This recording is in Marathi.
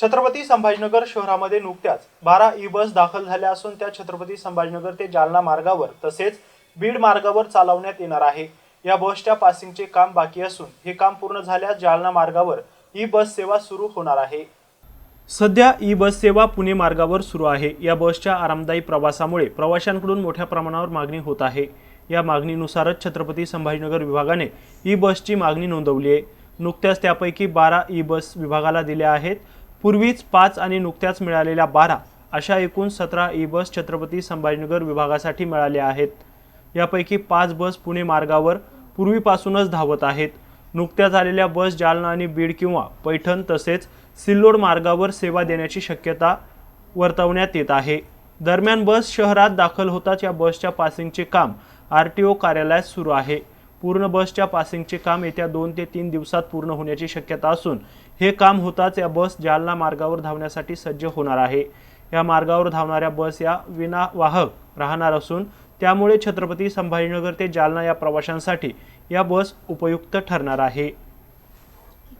छत्रपती संभाजीनगर शहरामध्ये नुकत्याच बारा ई बस दाखल झाल्या असून त्या छत्रपती संभाजीनगर ते जालना मार्गावर तसेच बीड मार्गावर चालवण्यात येणार आहे. या बसच्या पासिंगचे काम बाकी असून हे काम पूर्ण झाल्यास जालना मार्गावर ई बस सेवा सुरू होणार आहे. सध्या ई बस सेवा पुणे मार्गावर सुरू आहे. या बसच्या आरामदायी प्रवासामुळे प्रवाशांकडून मोठ्या प्रमाणावर मागणी होत आहे. या मागणीनुसारच छत्रपती संभाजीनगर विभागाने ई बसची मागणी नोंदवली आहे. नुकत्याच त्यापैकी बारा ई बस विभागाला दिल्या आहेत. पूर्वीच पाच आणि नुकत्याच मिळालेल्या बारा अशा एकूण सतरा ई बस छत्रपती संभाजीनगर विभागासाठी मिळाल्या आहेत. यापैकी पाच बस पुणे मार्गावर पूर्वीपासूनच धावत आहेत. नुकत्याच आलेल्या बस जालना आणि बीड किंवा पैठण तसेच सिल्लोड मार्गावर सेवा देण्याची शक्यता वर्तवण्यात येत आहे. दरम्यान बस शहरात दाखल होताच या बसच्या पासिंगचे काम आर टी ओ कार्यालयात सुरू आहे. पूर्ण बसच्या पासिंगचे काम येत्या दोन ते तीन दिवसात पूर्ण होण्याची शक्यता असून हे काम होताच या बस जालना मार्गावर धावण्यासाठी सज्ज होणार आहे. या मार्गावर धावणाऱ्या बस या विनावाहक राहणार असून त्यामुळे छत्रपती संभाजीनगर ते जालना या प्रवाशांसाठी या बस उपयुक्त ठरणार आहे.